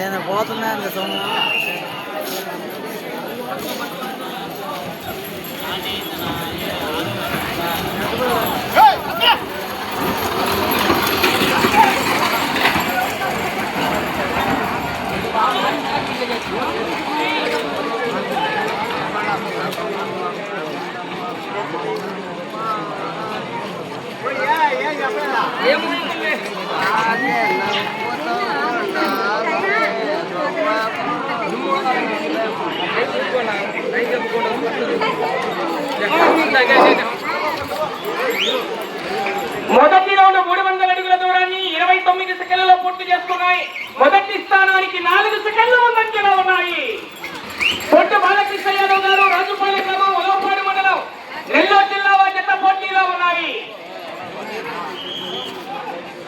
అదేనా పోతున్నా అంత సొమ్ము మొదటి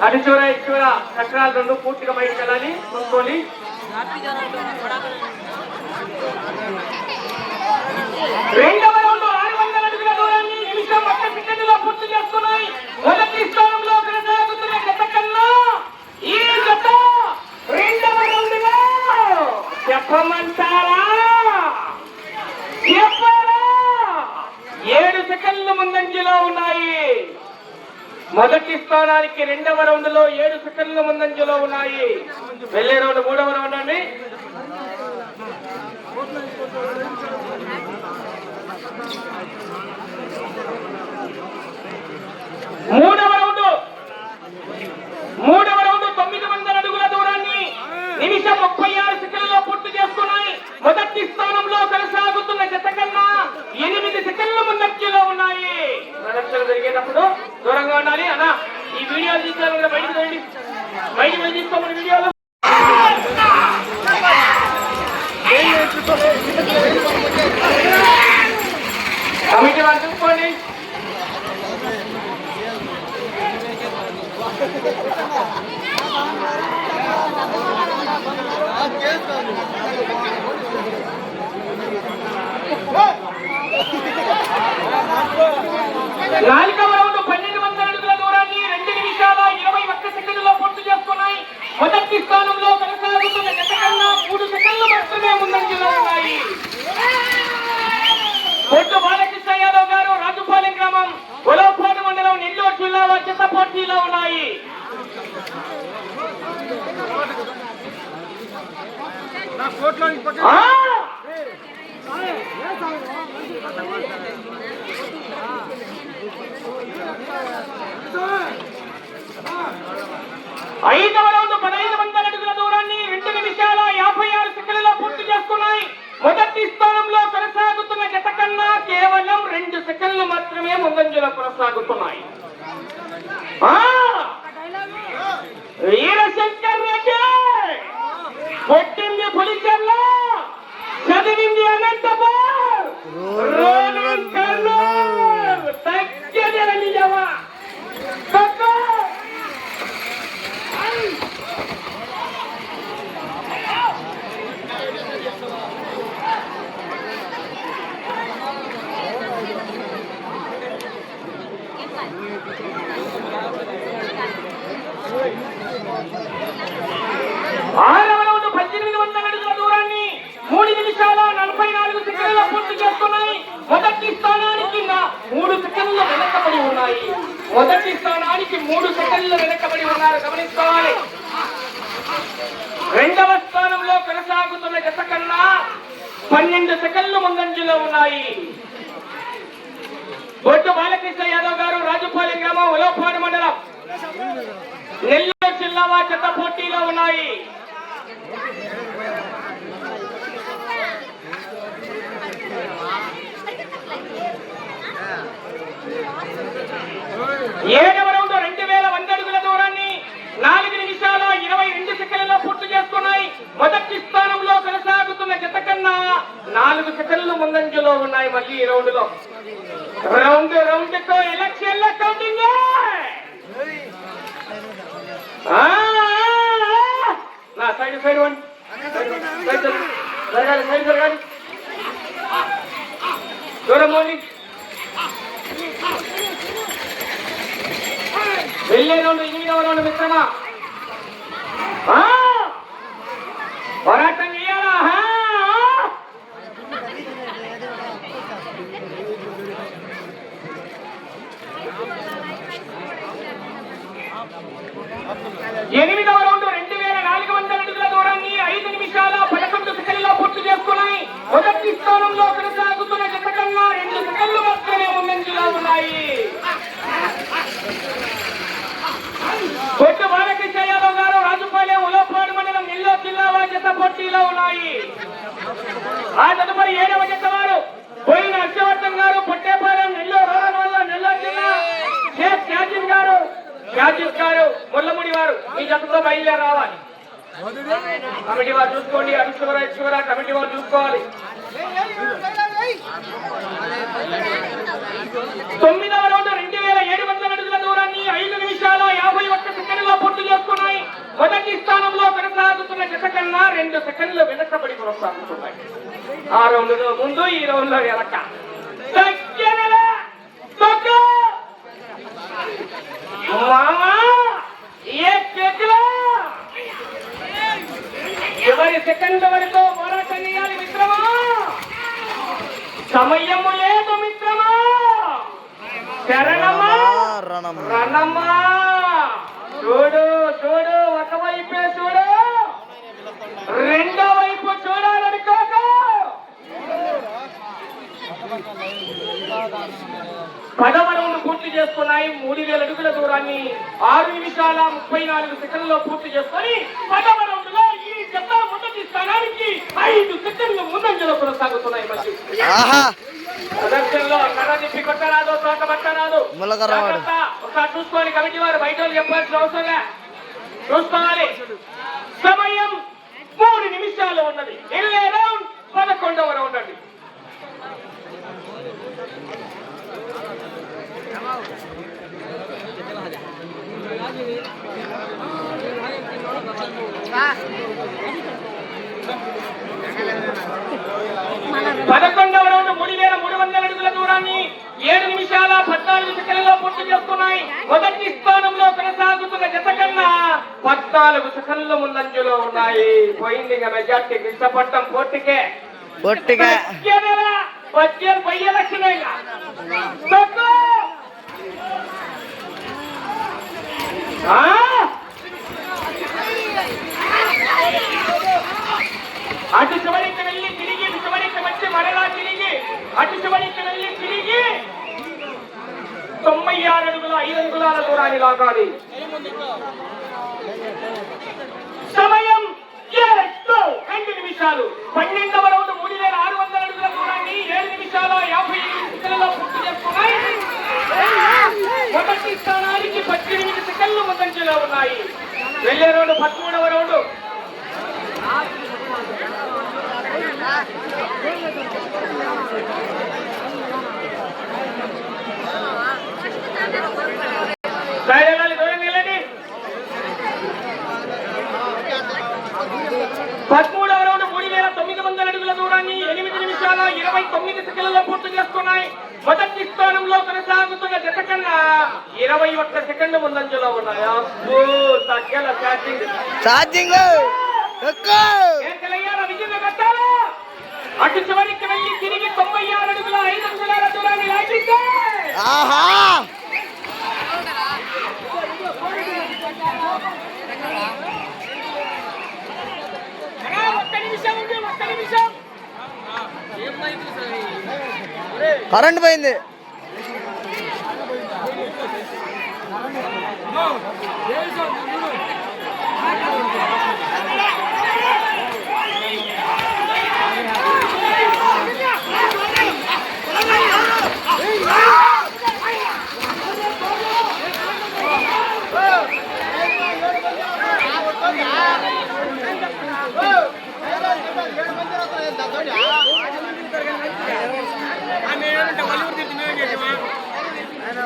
అటు చివర ఇటు చివర చక్రాలు రెండు పూర్తిగా బయటకు వెళ్ళాలి చూసుకోండి రెండవ రౌండ్ ఆరు వందల అడుగుల దూరాన్ని నిమిషం ఒక్క సెకండ్లో పూర్తి మొదటి స్థానంలో కొనసాగుతున్న కన్నా ఈ రెండవ రౌండ్లో చెప్పమంటారా చెప్పారా ఏడు సెకండ్లు ముందంజలో ఉన్నాయి మొదటి స్థానానికి రెండవ రౌండ్లో ఏడు సెకండ్ల ముందంజలో ఉన్నాయి. వెళ్ళే రౌండ్ మూడవ రౌండ్ అండి. మూడవ రౌండ్. మూడవ రౌండ్ తొమ్మిది వందల అడుగుల దూరాన్ని నిమిషం ముప్పై ఆరు సెకండ్లో పూర్తి చేసుకున్నాయి. మొదటి స్థానంలో కొనసాగుతున్న జత కన్నా ఎనిమిది సెకండ్ల ముందంజలో ఉన్నాయి. జరిగేటప్పుడు దూరంగా ఉండాలి. అన్న ఈ వీడియో తీసుకోవాలి కదా బయటకు రండి బయటకు వెళ్ళి తీసుకోమని వీడియోలో. కమిటీ వాళ్ళు చూసుకోండి. నాలుగవ మొదటి స్థానంలో కొనసాగుతున్న జత కన్నా మూడు సెకండ్లు మాత్రమే ముందంజలో ఉన్నాయి. పొట్టు బాలకృష్ణ యాదవ్ గారు రాజుపాలెం గ్రామం ఉలవపాడు మండలం నెల్లూరు జిల్లాలో చిత్త పోటీలో ఉన్నాయి. ఐదవ రౌండ్ పదహైదు వందల అడుగుల దూరాన్ని రెండు నిమిషాల యాభై ఆరు సెకండ్లలో పూర్తి చేసుకున్నాయి మొదటి స్థానంలో కొనసాగుతున్న జత కన్నా కేవలం రెండు సెకండ్లు మాత్రమే ముందంజలో కొనసాగుతున్నాయి ఆ! వీరశంకర్ రెడ్డి కొట్టింది పులిచెర్ల చదివింది అనంతపూర్ రోలింగ్ కర్నూల్ తగ్గేది నిజమా తక్కువ ఆరవ రౌండ్ పద్దెనిమిది వందల అడుగుల దూరాన్ని మూడు ముప్పై నాలుగు సెకండ్ల పూర్తి చేస్తున్నాయి. మొదటి స్థానానికి నా- మూడు సెకండ్లు వెనకబడి ఉన్నాయి. మొదటి స్థానానికి మూడు సెకండ్లు వెనకబడి ఉన్నారు. గమనించుకోవాలి రెండవ స్థానంలో కొనసాగుతున్న జత కన్నా పన్నెండు సెకండ్లు ముందంజలో ఉన్నాయి. బొట్టు బాలకృష్ణ యాదవ్ గారు రాజుపాలెం గ్రామం ఉలవపాడు మండలం. నెల్లూరు జిల్లా వారి జత పోటీలో ఉన్నాయి. ఏడవ రౌండ్ రెండు వేల వంద అడుగుల దూరాన్ని నాలుగు నిమిషాల ఇరవై రెండు సెకండ్లలో పూర్తి చేసుకున్నాయి. మొదటి స్థానంలో కొనసాగుతున్న జత కన్నా నాలుగు సెకండ్లు ముందంజలో ఉన్నాయి మళ్ళీ ఈ రౌండ్లో రౌండ్ రౌండ్తో ఎలా సంబంధించిగా ఉన్నాయి. కొట్టు బాలకృష్ణ యాదవ్ గారు రాజుపాలెం ఉలపాడు మండలం నెల్లూరు జిల్లా వారి పోటీలో ఉన్నాయి. ఆ తదుపరి ఏడవ జత వారు పోయిన హర్షవర్ధన్ గారు పొట్టేపాలెం నెల్లూరు రోడ్ వల్ల నెల్లూరు జిల్లా షేక్ యాజిద్ గారు యాజిద్ గారు ముల్లముడి వారు. ఈ జతతో బయలుదేరి రావాలి. కమిటీ వారు చూసుకోండి. అడుగుతురా ఇచ్చుకోరా కమిటీ వారు చూసుకోవాలి. తొమ్మిదవ రౌండ్ రెండు వేల ఏడు వందల అడుగుల దూరాన్ని ఐదు నిమిషాల యాభై ఒక్క సెకండ్లో పూర్తి చేసుకున్నాయి. మొదటి స్థానంలో కొనసాగుతున్న జత కన్నా రెండు సెకండ్లు వెనకబడి కొనసాగుతున్నాయి. ఆ రౌండ్లో ముందు ఈ రౌండ్లో వెనక మామా చివరి సెకండ్ వరకు పోరాటం చేయాలి మిత్రమా సమయము లేదు. శరణమా రణం రణమ్మా! చూడు చూడు ఒకవైపే చూడు! రెండో వైపు చూడాలనుకోక పదవ రౌండ్ పూర్తి చేసుకున్నాయి. మూడు వేల అడుగుల దూరాన్ని ఆరు నిమిషాల ముప్పై నాలుగు సెకండ్లో పూర్తి చేసుకొని పదవ రౌండ్లో ఈ జత మొదటి స్థానానికి ఐదు సెకండ్లు ముందంజలో కొనసాగుతున్నాయి మరి ఒకసారి చూసుకోవాలి కమిటీ వారు బయట చెప్పాల్సిన అవసరం లే. చూసుకోవాలి. సమయం మూడు నిమిషాలు ఉన్నది. వెళ్ళే రౌండ్ పదకొండవ రౌండ్ అండి. పదకొండవ దూరాన్ని ఏడు నిమిషాల పద్నాలుగు సెకండ్లలో పూర్తి చేస్తున్నాయి మొదటి స్థానంలో కొనసాగుతున్న జత కన్నా పద్నాలుగు సెకండ్ల ముందంజలో ఉన్నాయి. పోయింది మెజార్టీ కృష్ణపట్నం పొట్టిగా వచ్చే పై ఎలక్షన్? అటు చివరికి వెళ్ళి తిరిగి చివరికి వచ్చి మరలా తిరిగి అటు వెళ్ళి తిరిగి తొంభై ఆరు అడుగుల ఐదు అంగుళాల దూరాన్ని లాగాలి. సమయం రెండు నిమిషాలు. పన్నెండవ రౌండ్ మూడు వేల ఆరు వందల అడుగుల దూరాన్ని ఏడు నిమిషాల యాభై సెకండ్లలో పూర్తి చేసుకున్నాయి. మొదటి స్థానానికి పద్దెనిమిది సెకండ్లు ముందంజలో ఉన్నాయి. వెళ్ళే రోడ్డు పదమూడవ రౌండ్ సైడ్ వెళ్ళాలి దూరంగా వెళ్ళండి పదమూడవ రౌండ్ మూడు వేల తొమ్మిది వందల అడుగుల దూరాన్ని ఎనిమిది నిమిషాల ఇరవై తొమ్మిది సెకండ్లలో పూర్తి చేసుకున్నాయి మొదటి స్థానంలో కొనసాగుతున్న జత కన్నా ఇరవై ఒక్క సెకండ్లు ముందంజలో ఉన్నాయి? తగ్గల ఛార్జింగ్ కట్టాలా అటు చివరికి వెళ్ళి తిరిగి తొంభై ఆరు అడుగుల ఐదు అంగుళాల దూరాన్ని లాగిందే ఆహా అన్నా, ఒక్క నిమిషం ఉంది ఒక్క నిమిషం కరెంట్ పోయింది.